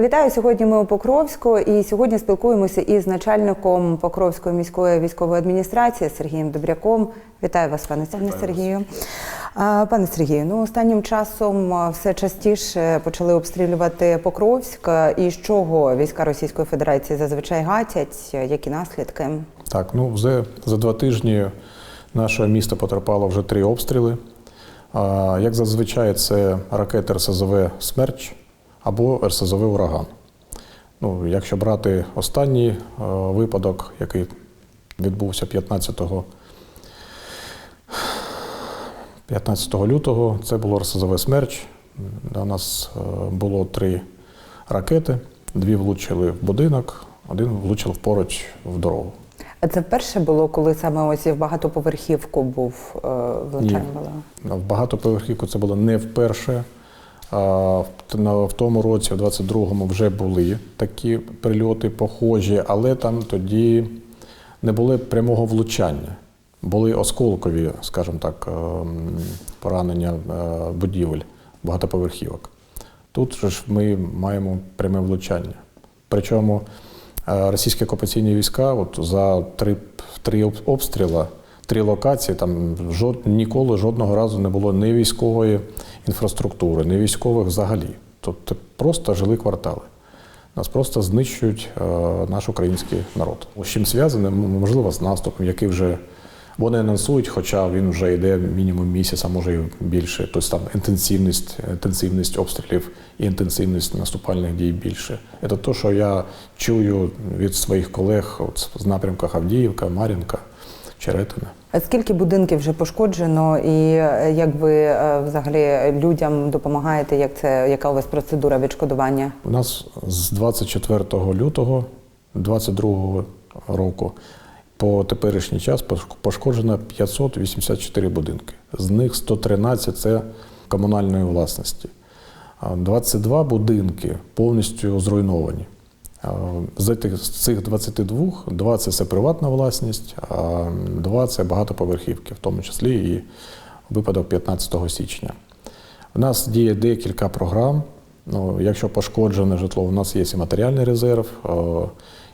Вітаю сьогодні. Ми у Покровську і сьогодні спілкуємося із начальником Покровської міської військової адміністрації Сергієм Добряком. Вітаю вас, пане пане Сергію. А, Пане Сергію, ну останнім часом все частіше почали обстрілювати Покровськ. І з чого війська Російської Федерації зазвичай гатять? Які наслідки? Так, ну вже за два тижні наше місто потерпало вже три обстріли. Як зазвичай, це ракети РСЗВ Смерч або РСЗВ Ураган. Ну, якщо брати останній е, випадок, який відбувся 15, 15 лютого, це було РСЗВ Смерч. У нас е, було три ракети, дві влучили в будинок, один влучив поруч в дорогу. А це вперше було, коли саме ось в багатоповерхівку був е, влучання була? В багатоповерхівку це було не вперше. В- тому році, в 22-му, вже були такі прильоти похожі, але там тоді не було прямого влучання. Були осколкові, скажімо так, ем, поранення е, будівель багатоповерхівок. Тут ж ми маємо пряме влучання. Причому е, російські окупаційні війська от за три, три об- обстріла, три локації, там жод, ніколи жодного разу не було ні військової інфраструктури, ні військових взагалі. Тобто просто жили квартали. Нас просто знищують е, наш український народ. З чим зв'язане, можливо, з наступом, який вже вони анонсують, хоча він вже йде мінімум місяць, а може і більше. Тобто там інтенсивність, інтенсивність обстрілів і інтенсивність наступальних дій більше. Це те, що я чую від своїх колег от, з напрямках Авдіївка, Мар'їнка, Черетина. А Скільки будинків вже пошкоджено, і е, як ви е, взагалі людям допомагаєте? Як це яка у вас процедура відшкодування? У нас з 24 лютого 2022 року по теперішній час пошкоджено 584 будинки. З них 113 це комунальної власності. 22 будинки повністю зруйновані. А З цих- 22 два це все приватна власність, а два це багатоповерхівки, в тому числі і випадок 15 січня. У нас діє декілька програм. Ну, якщо пошкоджене житло, у нас є і матеріальний резерв, е,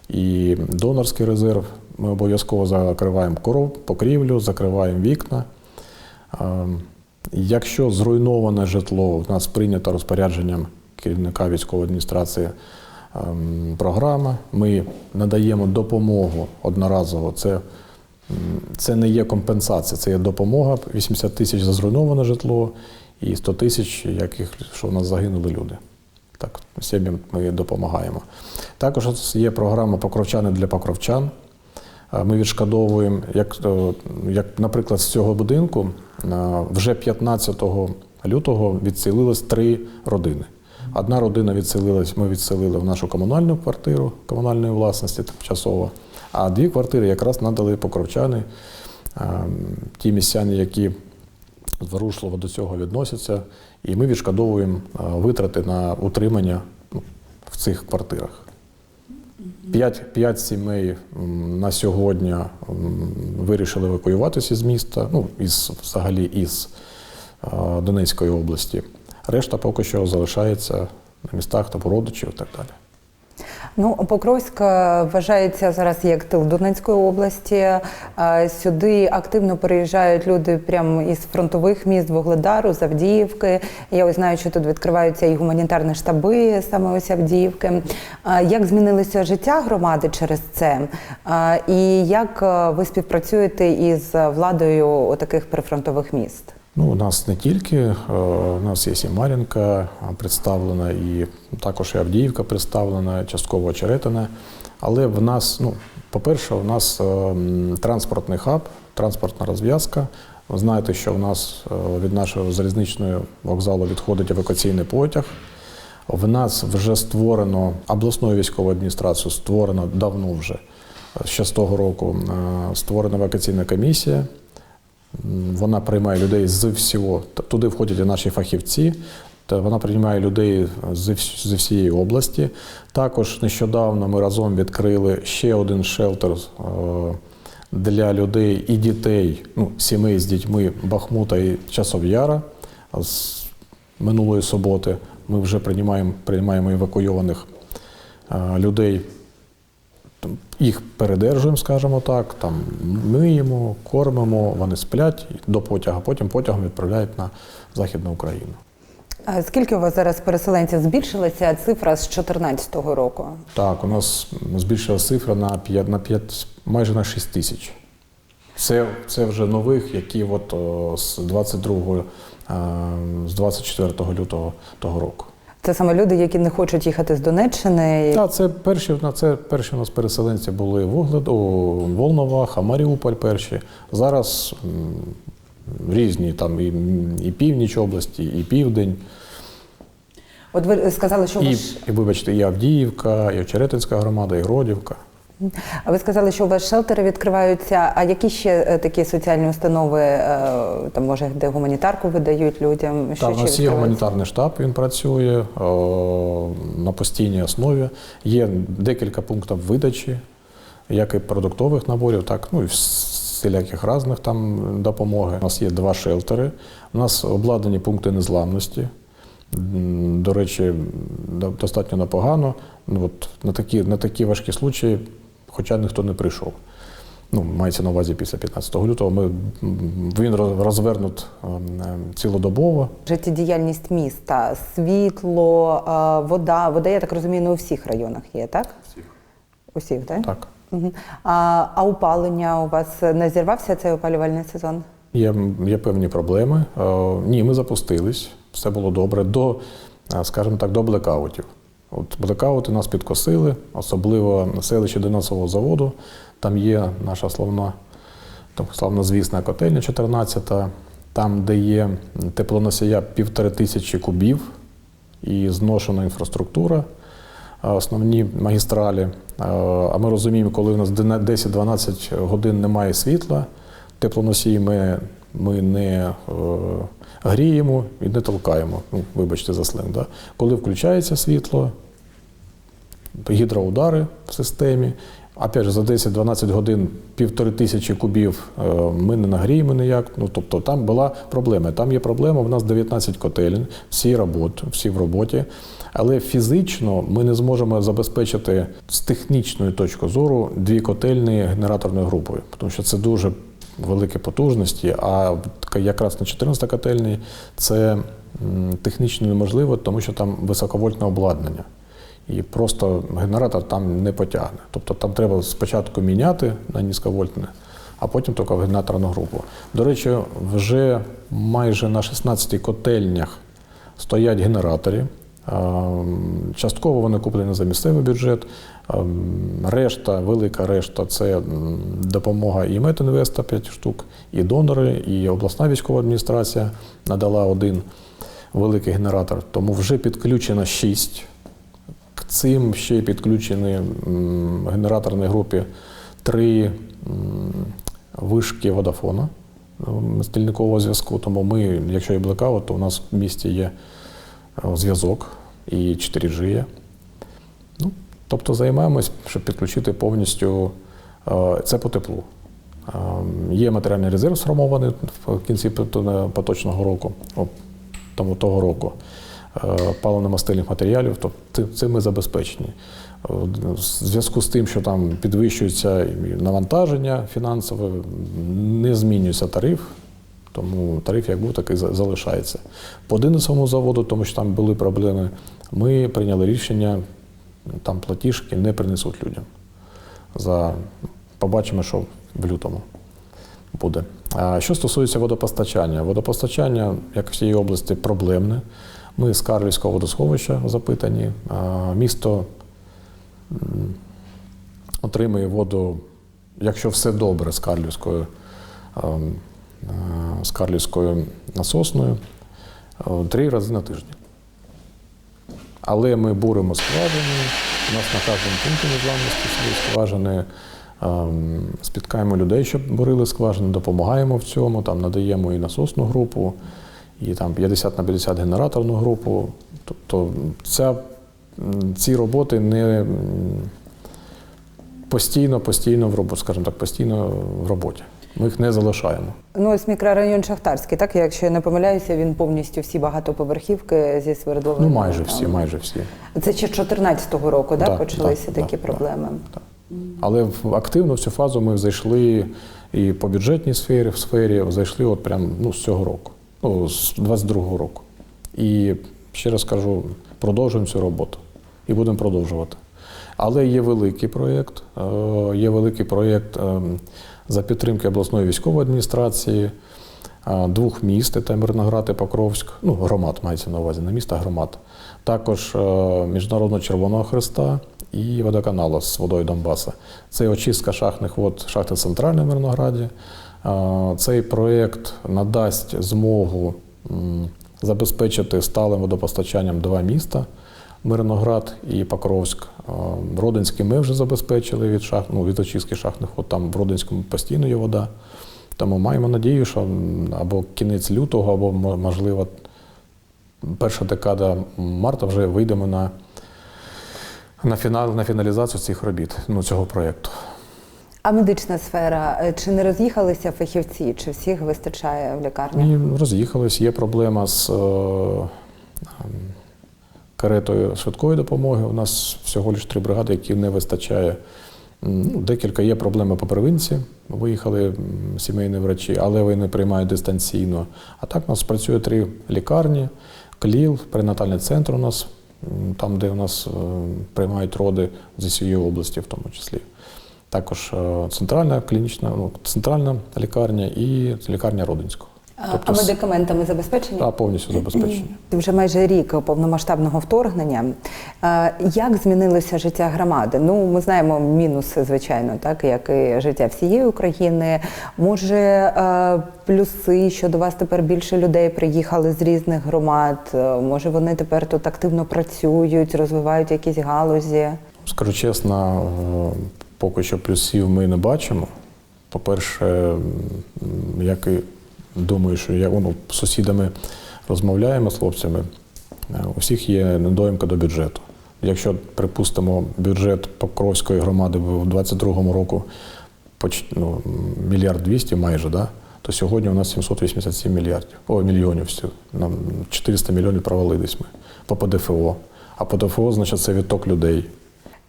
і донорський резерв. Ми обов'язково закриваємо коров, покрівлю, закриваємо вікна. Е, Якщо зруйноване житло, у нас прийнято розпорядженням керівника військової адміністрації програма. Ми надаємо допомогу одноразово. Це Це не є компенсація, це є допомога. 80 тисяч за зруйноване житло і 100 тисяч, яких що в нас загинули люди. Так, сім'ям ми допомагаємо. Також є програма Покровчани для покровчан. Е, Ми відшкодовуємо, як, е, як, наприклад, з цього будинку е, вже 15 лютого відселились три родини. Одна родина відселилась, ми відселили в нашу комунальну квартиру комунальної власності тимчасово, а дві квартири якраз надали покровчани, ті містяни, які зворушливо до цього відносяться, і ми відшкодовуємо витрати на утримання ну, в цих квартирах. П'ять, сімей на сьогодні вирішили евакуюватися з міста, ну, із, взагалі із Донецької області. Решта поки що залишається на містах та родичів і так далі. Ну, Покровськ е, вважається зараз як тил Донецької області. Е, Сюди активно переїжджають люди прямо із фронтових міст Вугледару, з Авдіївки. Я ось знаю, що тут відкриваються і гуманітарні штаби саме ось Авдіївки. Е, Як змінилося життя громади через це? І як ви співпрацюєте із владою таких прифронтових міст? Ну, у нас не тільки, е, у нас є і Мар'їнка представлена, і також і Авдіївка представлена, частково Черетина. Але в нас, ну, по-перше, у нас е, транспортний хаб, транспортна розв'язка. Ви знаєте, що в нас е, від нашого залізничного вокзалу відходить евакуаційний потяг. В нас вже створено обласною військовою адміністрацією, створено давно вже, ще з того року, е, створена евакуаційна комісія. Вона приймає людей з всього. Туди входять і наші фахівці. Та вона приймає людей з з всієї області. Також нещодавно ми разом відкрили ще один шелтер е, для людей і дітей, ну, сімей з дітьми Бахмута і Часов'яра з минулої суботи. Ми вже приймаємо, приймаємо евакуйованих е, людей. Там, Їх передержуємо, скажімо так, там миємо, кормимо, вони сплять до потяга, потім потягом відправляють на Західну Україну. А Скільки у вас зараз переселенців збільшилася цифра з 2014 року? Так, у нас збільшилася цифра на 5, на 5, майже на 6 тисяч. Це, це вже нових, які от, о, з 22, е, з 24 лютого того року. Це саме люди, які не хочуть їхати з Донеччини. Так, це перші, на це перші у нас переселенці були Вуглед, Волновах, а Маріуполь перші. Зараз м, різні там і, і північ області, і південь, От ви сказали, що і, ваш... і вибачте, і Авдіївка, і Очеретинська громада, і Гродівка. А ви сказали, що у вас шелтери відкриваються. А які ще е, такі соціальні установи, е, там може де гуманітарку видають людям? Так, у нас є гуманітарний штаб, він працює о, на постійній основі. Є декілька пунктів видачі, як і продуктових наборів, так ну і всіляких різних там допомоги. У нас є два шелтери, у нас обладнані пункти незламності. До речі, достатньо непогано. Ну, от на, такі, на такі важкі случаї, хоча ніхто не прийшов. Ну, мається на увазі після 15 лютого. Ми, він розвернут ем, ем, цілодобово. Життєдіяльність міста, світло, е, вода. Вода, я так розумію, не у всіх районах є, так? Усіх. Усіх, так? Так. Мгм. А, а опалення у вас не зірвався цей опалювальний сезон? Є, є певні проблеми. Е, Ні, ми запустились, все було добре до, е, скажімо так, до блекаутів. От блекаути нас підкосили, особливо на селищі Диносового заводу. Там є наша славна, там, славнозвісна котельня 14, там, де є теплоносія півтори тисячі кубів і зношена інфраструктура, основні магістралі. А ми розуміємо, коли у нас 10-12 годин немає світла, теплоносії ми, ми не е, гріємо і не толкаємо. Ну, вибачте за сленг. Да? Коли включається світло, гідроудари в системі. Опять же, за 10-12 годин півтори тисячі кубів е, ми не нагріємо ніяк. Ну, тобто там була проблема. Там є проблема, в нас 19 котелень, всі, робот, всі в роботі. Але фізично ми не зможемо забезпечити з технічної точки зору дві котельні генераторною групою, тому що це дуже великі потужності. А якраз на 14 котельні це технічно неможливо, тому що там високовольтне обладнання. І просто генератор там не потягне. Тобто там треба спочатку міняти на низьковольтне, а потім тільки в генераторну групу. До речі, вже майже на 16 котельнях стоять генератори. Частково вони куплені за місцевий бюджет. Решта, велика решта це допомога і Метінвеста 5 штук, і донори, і обласна військова адміністрація надала один великий генератор. Тому вже підключено 6. Цим ще підключені генераторній групі три вишки водофона стільникового зв'язку. Тому ми, якщо є блекаут, то у нас в місті є е, зв'язок і 4G є. Ну, тобто займаємось, щоб підключити повністю е, це по теплу. Е, Є матеріальний резерв сформований в кінці поточного року, тому того року паливно-мастильних матеріалів, тобто цим ми забезпечені. В зв'язку з тим, що там підвищується навантаження фінансове, не змінюється тариф, тому тариф як був, так і залишається. По Денисовому заводу, тому що там були проблеми, ми прийняли рішення, там платіжки не принесуть людям. За... Побачимо, що в лютому буде. А що стосується водопостачання, водопостачання, як всієї області, проблемне. Ми з Карлівського водосховища запитані. Місто отримує воду, якщо все добре, з Карлівською, з Карлівською насосною три рази на тиждень. Але ми буримо скважини. У нас на кожному пункті незламності скважини. Спіткаємо людей, щоб бурили скважини, допомагаємо в цьому, там надаємо і насосну групу, і там 50 на 50 генераторну групу. Тобто ця, ці роботи не постійно, постійно в роботі, скажімо так, постійно в роботі. Ми їх не залишаємо. Ну, ось мікрорайон Шахтарський, так якщо я не помиляюся, він повністю всі багатоповерхівки зі свердловиною. Ну, майже всі, майже всі. Це ще 14-го року, да, Да, почалися да, такі да, проблеми. Але в активно в цю фазу ми зайшли і по бюджетній сфері, в сфері зайшли от прям ну, з цього року, ну, з 22-го року. І ще раз кажу, продовжуємо цю роботу і будемо продовжувати. Але є великий проєкт, е, є великий проєкт е, за підтримки обласної військової адміністрації, е, двох міст, це Мирноград і Покровськ, ну, громад мається на увазі, не міста, а громад. Також Міжнародного Червоного Христа і водоканалу з водою Донбаса. Це очистка шахтних вод шахти в Мирнограді. Цей проєкт надасть змогу забезпечити сталим водопостачанням два міста. Мирноград і Покровськ. Родинський ми вже забезпечили від шахт, ну, від очистки шахтних вод. Там в Родинському постійно є вода. Тому маємо надію, що або кінець лютого, або можливо перша декада марта вже вийдемо на, на, фінал, на фіналізацію цих робіт, ну, цього проєкту. А медична сфера, е, чи не роз'їхалися фахівці, чи всіх вистачає в лікарні? Роз'їхались. Є проблема з е, ем, каретою швидкої допомоги. У нас всього лише три бригади, які не вистачає. Ну, декілька є проблеми по первинці. Виїхали сімейні врачі, але вони приймають дистанційно. А так у нас працює три лікарні, КЛІЛ, перинатальний центр у нас, там, де у нас е, приймають роди з усієї області, в тому числі. Також е, центральна клінічна, ну, центральна лікарня і лікарня Родинського. А- а медикаментами забезпечені? Та, повністю забезпечені. Вже майже рік повномасштабного вторгнення. Е, Як змінилося життя громади? Ну, ми знаємо мінуси, звичайно, так як і життя всієї України. Може, е, плюси, що до вас тепер більше людей приїхали з різних громад. Е, Може, вони тепер тут активно працюють, розвивають якісь галузі. Скажу чесно, е, поки що плюсів ми не бачимо. По-перше, як і думаю, що я ну, з сусідами розмовляємо з хлопцями, е, у всіх є недоїмка до бюджету. Якщо, припустимо, бюджет Покровської громади був у 2022 року ну, мільярд двісті майже, да? то сьогодні у нас 787 мільярдів. О, мільйонів всього. Нам 400 мільйонів провалились ми по ПДФО. А ПДФО, значить, це відток людей.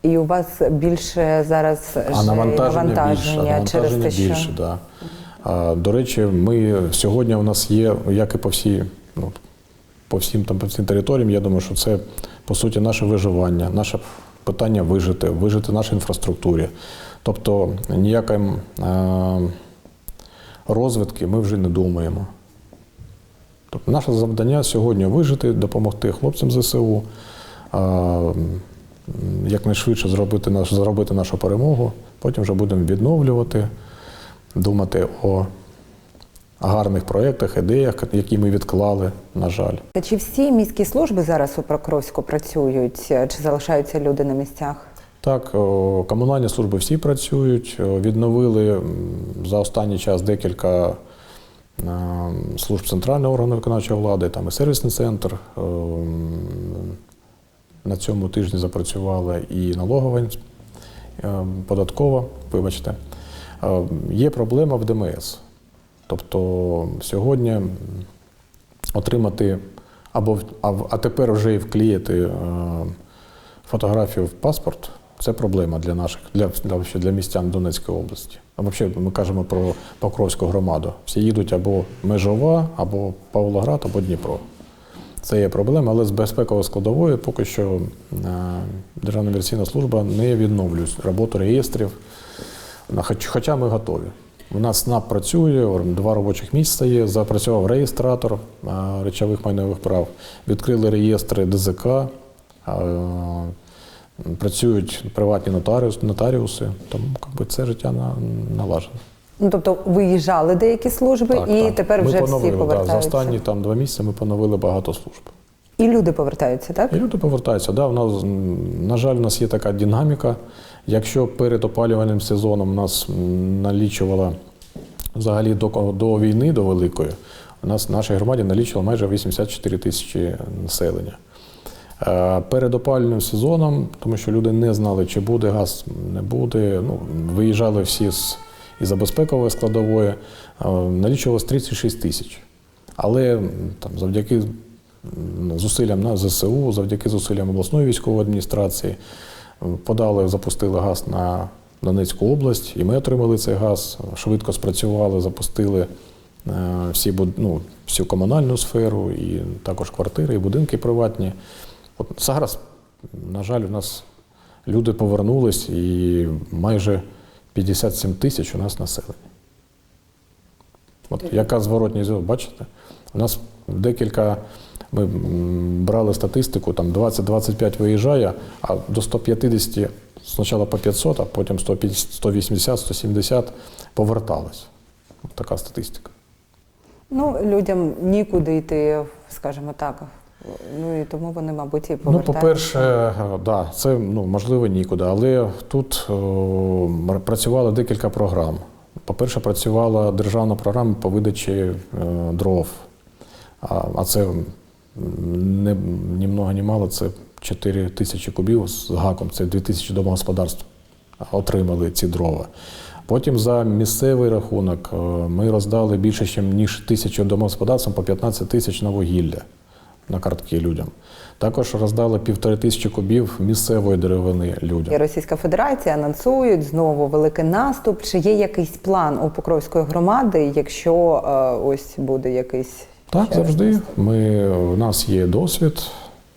І у вас більше зараз А ж навантаження, більше, а через навантаження те, що да. А, до речі, ми сьогодні у нас є, як і по всій, ну, по всім там по всім територіям, я думаю, що це по суті наше виживання, наше питання вижити, вижити в нашій інфраструктурі. Тобто ніякої е, розвитки ми вже не думаємо. Тобто наше завдання сьогодні вижити, допомогти хлопцям ЗСУ, а, якнайшвидше зробити, наш, зробити нашу перемогу. Потім вже будемо відновлювати, думати о гарних проєктах, ідеях, які ми відклали, на жаль. Чи всі міські служби зараз у Покровську працюють, чи залишаються люди на місцях? Так, комунальні служби всі працюють. Відновили за останній час декілька е, служб центрального органу виконавчої влади, там і сервісний центр. На цьому тижні запрацювала і налогова е, податкова, вибачте. Е, Є проблема в ДМС. Тобто сьогодні отримати або а, тепер вже і вклеїти е, фотографію в паспорт це проблема для наших, для, для, для містян Донецької області. А взагалі ми кажемо про Покровську громаду. Всі їдуть або Межова, або Павлоград, або Дніпро. Це є проблема, але з безпекової складової поки що е, Державна міграційна служба не відновлює роботу реєстрів. Хоча ми готові. У нас СНАП працює, два робочих місця є, запрацював реєстратор е, речових майнових прав, відкрили реєстри ДЗК, е, працюють приватні нотаріуси, тому якби, це життя на, налажено. Ну тобто виїжджали деякі служби, і тепер ми вже поновили, всі да, повертаються. за останні там, два місяці ми поновили багато служб. І люди повертаються, так? І люди повертаються. Да, у нас, на жаль, у нас є така динаміка. Якщо перед опалювальним сезоном нас налічувала взагалі до, до війни, до великої, у нас в нашій громаді налічувало майже 84 тисячі населення. Е, Перед опалювальним сезоном, тому що люди не знали, чи буде газ, не буде. Ну, виїжджали всі з і за е, налічувалось 36 тисяч. Але там, завдяки зусиллям на ЗСУ, завдяки зусиллям обласної військової адміністрації, подали, запустили газ на Донецьку область, і ми отримали цей газ, швидко спрацювали, запустили е, всі, ну, всю комунальну сферу, і також квартири, і будинки приватні. От зараз, на жаль, у нас люди повернулись і майже 57 тисяч у нас населення. От яка зворотній зв'язок, бачите? У нас декілька, ми брали статистику, там 20-25 виїжджає, а до 150 спочатку по 500, а потім 180, 170 поверталось. От така статистика. Ну, людям нікуди йти, скажімо так. Ну і тому вони, мабуть, і Ну, по-перше, е, да, це ну, можливо нікуди, але тут о, працювало декілька програм. По-перше, працювала державна програма по видачі е, дров. А, а це не, ні много, ні мало, це 4 тисячі кубів з гаком, це 2 тисячі домогосподарств отримали ці дрова. Потім за місцевий рахунок ми роздали більше, ніж тисячу домогосподарствам по 15 тисяч на вугілля на картки людям. Також роздали півтори тисячі кубів місцевої деревини людям. Російська Федерація анонсують знову великий наступ. Чи є якийсь план у Покровської громади, якщо е, ось буде якийсь Так, завжди. Ми, у нас є досвід.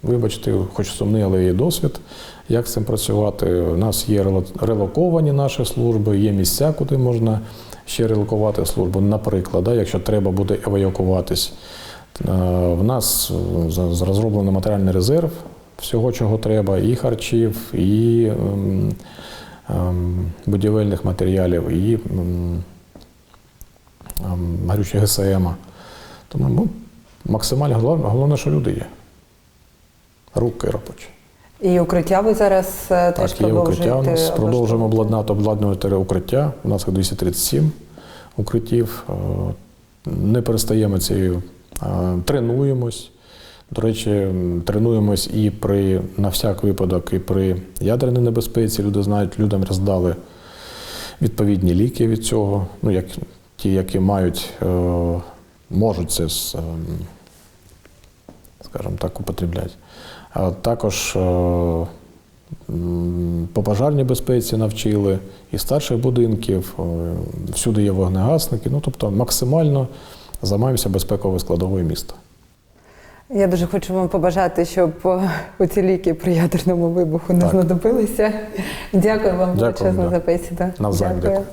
Вибачте, хоч сумний, але є досвід, як з цим працювати. У нас є релоковані наші служби, є місця, куди можна ще релокувати службу. Наприклад, да, якщо треба буде евакуватись. Е, В нас е, розроблено матеріальний резерв всього, чого треба, і харчів, і ем, ем, будівельних матеріалів, і ем, ем, ГСМ. Тому ну, максимально головне, головне, що люди є. Руки робочі. І укриття ви зараз е, теж Так, є укриття. У нас продовжуємо обладнати обладнувати укриття. У нас 237 укриттів. Не перестаємо цією. Е, Тренуємось. До речі, тренуємось і при на всяк випадок, і при ядерній небезпеці. Люди знають, людям роздали відповідні ліки від цього. Ну, як ті, які мають, е, можуть це ем, скажімо так, употребляти. А також е, по пожарній безпеці навчили і старших будинків, всюди є вогнегасники. Ну, тобто максимально займаємося безпековою складовою міста. Я дуже хочу вам побажати, щоб е, оці ліки при ядерному вибуху не Так. знадобилися. Дякую вам величезно за бесіду. Навзаєм, дякую.